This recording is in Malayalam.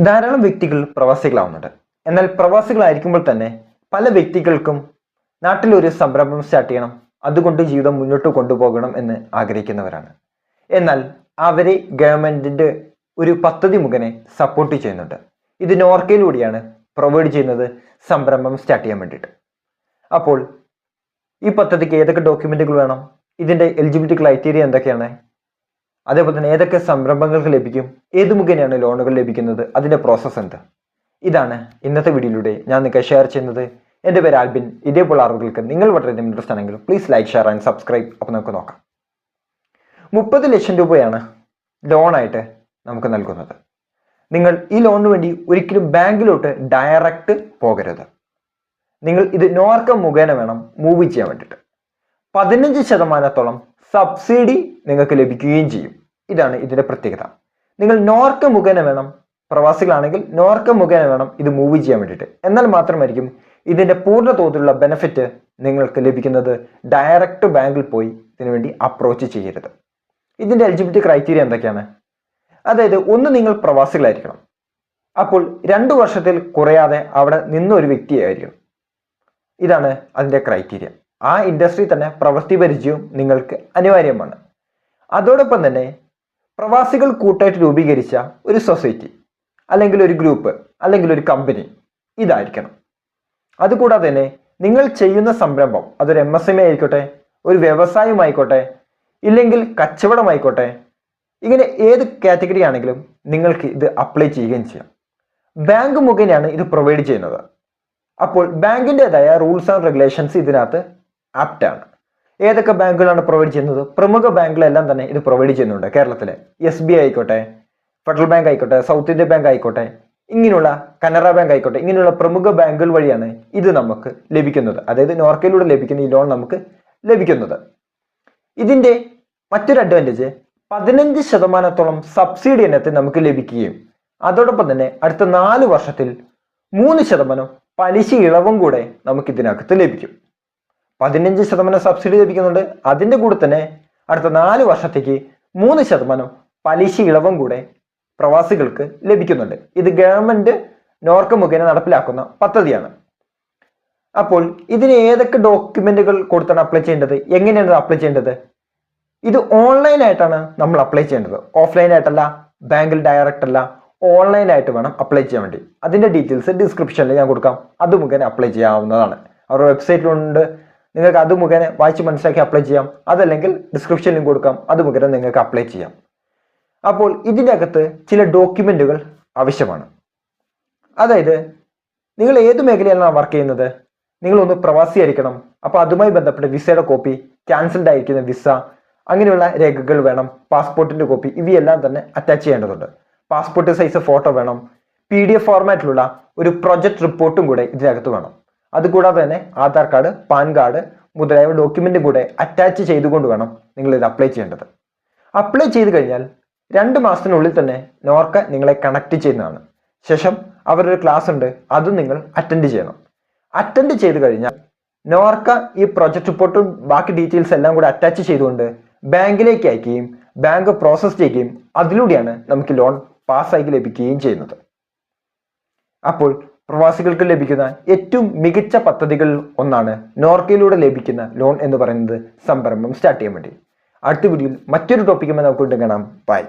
ധാരാളം വ്യക്തികൾ പ്രവാസികളാവുന്നുണ്ട്. എന്നാൽ പ്രവാസികളായിരിക്കുമ്പോൾ തന്നെ പല വ്യക്തികൾക്കും നാട്ടിലൊരു സംരംഭം സ്റ്റാർട്ട് ചെയ്യണം. അതുകൊണ്ട് ജീവിതം മുന്നോട്ട് കൊണ്ടുപോകണം എന്ന് ആഗ്രഹിക്കുന്നവരാണ്. എന്നാൽ അവരെ ഗവൺമെന്റിന്റെ ഒരു പദ്ധതി മുഖേന സപ്പോർട്ട് ചെയ്യുന്നുണ്ട്. ഇത് നോർക്കയിലൂടെയാണ് പ്രൊവൈഡ് ചെയ്യുന്നത് സംരംഭം സ്റ്റാർട്ട് ചെയ്യാൻ വേണ്ടിയിട്ട്. അപ്പോൾ ഈ പദ്ധതിക്ക് ഏതൊക്കെ ഡോക്യുമെന്റുകൾ വേണം? ഇതിന്റെ എലിജിബിലിറ്റി ക്രൈറ്റീരിയ എന്തൊക്കെയാണ്? അതേപോലെ തന്നെ ഏതൊക്കെ സംരംഭങ്ങൾക്ക് ലഭിക്കും ഏത് മുഖേനയാണ് ലോണുകൾ ലഭിക്കുന്നത് അതിന്റെ പ്രോസസ്സ് എന്ത്? ഇതാണ് ഇന്നത്തെ വീഡിയോയിലൂടെ ഞാൻ നിങ്ങൾക്ക് ഷെയർ ചെയ്യുന്നത്. എന്റെ പേര് ആൽബിൻ. ഇതേപോലെ അറിവുകൾക്ക് നിങ്ങൾ വളരെ ഇൻട്രസ്റ്റ് ആണെങ്കിൽ please like share and subscribe അപ്പോൾ നമുക്ക് നോക്കാം. മുപ്പത് ലക്ഷം രൂപയാണ് ലോണായിട്ട് നമുക്ക് നൽകുന്നത്. നിങ്ങൾ ഈ ലോണിന് വേണ്ടി ഒരിക്കലും ബാങ്കിലോട്ട് ഡയറക്റ്റ് പോകരുത്. നിങ്ങൾ ഇത് നോർക്ക മുഖേന വേണം മൂവ് ചെയ്യാൻ വേണ്ടിയിട്ട്. പതിനഞ്ച് ശതമാനത്തോളം സബ്സിഡി നിങ്ങൾക്ക് ലഭിക്കുകയും ചെയ്യും. ഇതാണ് ഇതിന്റെ പ്രത്യേകത. നിങ്ങൾ നോർക്ക മുഖേന വേണം പ്രവാസികളാണെങ്കിൽ നോർക്ക മുഖേന വേണം ഇത് മൂവ് ചെയ്യാൻ വേണ്ടിയിട്ട്. എന്നാൽ മാത്രമായിരിക്കും ഇതിന്റെ പൂർണ തോതിലുള്ള ബെനിഫിറ്റ് നിങ്ങൾക്ക് ലഭിക്കുന്നത് ഡയറക്റ്റ് ബാങ്കിൽ പോയി ഇതിനുവേണ്ടി അപ്രോച്ച് ചെയ്യരുത്. ഇതിന്റെ എലിജിബിലിറ്റി ക്രൈറ്റീരിയ എന്തൊക്കെയാണ്? അതായത് ഒന്ന് നിങ്ങൾ പ്രവാസികളായിരിക്കണം. അപ്പോൾ രണ്ടു വർഷത്തിൽ കുറയാതെ അവിടെ നിന്നൊരു വ്യക്തിയായിരിക്കണം. ഇതാണ് അതിന്റെ ക്രൈറ്റീരിയ ആ ഇൻഡസ്ട്രി തന്നെ പ്രവൃത്തി പരിചയവും നിങ്ങൾക്ക് അനിവാര്യമാണ്. അതോടൊപ്പം തന്നെ പ്രവാസികൾ കൂട്ടായിട്ട് രൂപീകരിച്ച ഒരു സൊസൈറ്റി അല്ലെങ്കിൽ ഒരു ഗ്രൂപ്പ് അല്ലെങ്കിൽ ഒരു കമ്പനി ഇതായിരിക്കണം. അതുകൂടാതെ തന്നെ നിങ്ങൾ ചെയ്യുന്ന സംരംഭം അതൊരു എം എസ് എം ആയിക്കോട്ടെ ഒരു വ്യവസായമായിക്കോട്ടെ ഇല്ലെങ്കിൽ കച്ചവടമായിക്കോട്ടെ ഇങ്ങനെ ഏത് കാറ്റഗറി ആണെങ്കിലും നിങ്ങൾക്ക് ഇത് അപ്ലൈ ചെയ്യുകയും ചെയ്യാം. ബാങ്ക് മുഖേനയാണ് ഇത് പ്രൊവൈഡ് ചെയ്യുന്നത്. അപ്പോൾ ബാങ്കിന്റെതായ റൂൾസ് ആൻഡ് റെഗുലേഷൻസ് ഇതിനകത്ത് ആപ്റ്റ് ആണ്. ഏതൊക്കെ ബാങ്കുകളാണ് പ്രൊവൈഡ് ചെയ്യുന്നത്? പ്രമുഖ ബാങ്കുകളെല്ലാം തന്നെ ഇത് പ്രൊവൈഡ് ചെയ്യുന്നുണ്ട് കേരളത്തിലെ. എസ് ബി ആയിക്കോട്ടെ ഫെഡറൽ ബാങ്ക് ആയിക്കോട്ടെ സൗത്ത് ഇന്ത്യൻ ബാങ്ക് ആയിക്കോട്ടെ ഇങ്ങനെയുള്ള കനറ ബാങ്ക് ആയിക്കോട്ടെ ഇങ്ങനെയുള്ള പ്രമുഖ ബാങ്കുകൾ വഴിയാണ് ഇത് നമുക്ക് ലഭിക്കുന്നത്. അതായത് നോർക്കയിലൂടെ ലഭിക്കുന്ന ഈ ലോൺ നമുക്ക് ലഭിക്കുന്നത്. ഇതിന്റെ മറ്റൊരു അഡ്വാന്റേജ് പതിനഞ്ച് ശതമാനത്തോളം സബ്സിഡി ഇനത്തിൽ നമുക്ക് ലഭിക്കുകയും അതോടൊപ്പം തന്നെ അടുത്ത നാല് വർഷത്തിൽ മൂന്ന് ശതമാനം പലിശ ഇളവും കൂടെ നമുക്ക് ഇതിനകത്ത് ലഭിക്കും. പതിനഞ്ച് ശതമാനം സബ്സിഡി ലഭിക്കുന്നുണ്ട്. അതിന്റെ കൂടെ തന്നെ അടുത്ത നാല് വർഷത്തേക്ക് മൂന്ന് ശതമാനം പലിശ ഇളവും കൂടെ പ്രവാസികൾക്ക് ലഭിക്കുന്നുണ്ട്. ഇത് ഗവൺമെന്റ് നോർക്ക മുഖേന നടപ്പിലാക്കുന്ന പദ്ധതിയാണ്. അപ്പോൾ ഇതിന് ഏതൊക്കെ ഡോക്യുമെന്റുകൾ കൊടുത്താണ് അപ്ലൈ ചെയ്യേണ്ടത്? എങ്ങനെയാണ് അപ്ലൈ ചെയ്യേണ്ടത്? ഇത് ഓൺലൈൻ ആയിട്ടാണ് നമ്മൾ അപ്ലൈ ചെയ്യേണ്ടത്. ഓഫ്ലൈൻ ആയിട്ടല്ല ബാങ്കിൽ ഡയറക്റ്റ് അല്ല ഓൺലൈൻ ആയിട്ട് വേണം അപ്ലൈ ചെയ്യാൻ വേണ്ടി. അതിന്റെ ഡീറ്റെയിൽസ് ഡിസ്ക്രിപ്ഷനിൽ ഞാൻ കൊടുക്കാം. അത് മുഖേന അപ്ലൈ ചെയ്യാവുന്നതാണ്. അവരുടെ വെബ്സൈറ്റിലുണ്ട് നിങ്ങൾക്ക് അത് മുഖേന വായിച്ച് മനസ്സിലാക്കി അപ്ലൈ ചെയ്യാം. അതല്ലെങ്കിൽ ഡിസ്ക്രിപ്ഷനിലും കൊടുക്കാം. അത് മുഖേന നിങ്ങൾക്ക് അപ്ലൈ ചെയ്യാം. അപ്പോൾ ഇതിന്റെ അകത്ത് ചില ഡോക്യുമെന്റുകൾ ആവശ്യമാണ്. അതായത് നിങ്ങൾ ഏത് മേഖലയിലാണ് വർക്ക് ചെയ്യുന്നത്? നിങ്ങളൊന്ന് പ്രവാസി ആയിരിക്കണം. അപ്പോൾ അതുമായി ബന്ധപ്പെട്ട് വിസയുടെ കോപ്പി ക്യാൻസൽഡ് ആയിരിക്കുന്ന വിസ അങ്ങനെയുള്ള രേഖകൾ വേണം. പാസ്പോർട്ടിന്റെ കോപ്പി ഇവയെല്ലാം തന്നെ അറ്റാച്ച് ചെയ്യേണ്ടതുണ്ട്. പാസ്പോർട്ട് സൈസ് ഫോട്ടോ വേണം. പി ഡി എഫ് ഫോർമാറ്റിലുള്ള ഒരു പ്രൊജക്ട് റിപ്പോർട്ടും കൂടെ ഇതിനകത്ത് വേണം. അതുകൂടാതെ തന്നെ ആധാർ കാർഡ് പാൻ കാർഡ് മുതലായ ഡോക്യുമെന്റ് കൂടെ അറ്റാച്ച് ചെയ്തുകൊണ്ട് വേണം നിങ്ങൾ ഇത് അപ്ലൈ ചെയ്യേണ്ടത്. അപ്ലൈ ചെയ്ത് കഴിഞ്ഞാൽ രണ്ട് മാസത്തിനുള്ളിൽ തന്നെ നോർക്ക നിങ്ങളെ കണക്ട് ചെയ്യുന്നതാണ്. ശേഷം അവരൊരു ക്ലാസ് ഉണ്ട് അത് നിങ്ങൾ അറ്റൻഡ് ചെയ്യണം. അറ്റൻഡ് ചെയ്ത് കഴിഞ്ഞാൽ നോർക്ക ഈ പ്രൊജക്ട് റിപ്പോർട്ടും ബാക്കി ഡീറ്റെയിൽസ് എല്ലാം കൂടെ അറ്റാച്ച് ചെയ്തുകൊണ്ട് ബാങ്കിലേക്ക് അയക്കുകയും ബാങ്ക് പ്രോസസ് ചെയ്യുകയും അതിലൂടെയാണ് നമുക്ക് ലോൺ പാസ്സാക്കി ലഭിക്കുകയും ചെയ്യുന്നത്. അപ്പോൾ പ്രവാസികൾക്ക് ലഭിക്കുന്ന ഏറ്റവും മികച്ച പദ്ധതികളിൽ ഒന്നാണ് നോർക്കയിലൂടെ ലഭിക്കുന്ന ലോൺ എന്ന് പറയുന്നത് സംരംഭം സ്റ്റാർട്ട് ചെയ്യാൻ വേണ്ടി. അടുത്ത വീഡിയോയിൽ മറ്റൊരു ടോപ്പിക്കുമായി നമുക്ക് വീണ്ടും കാണാം. ബൈ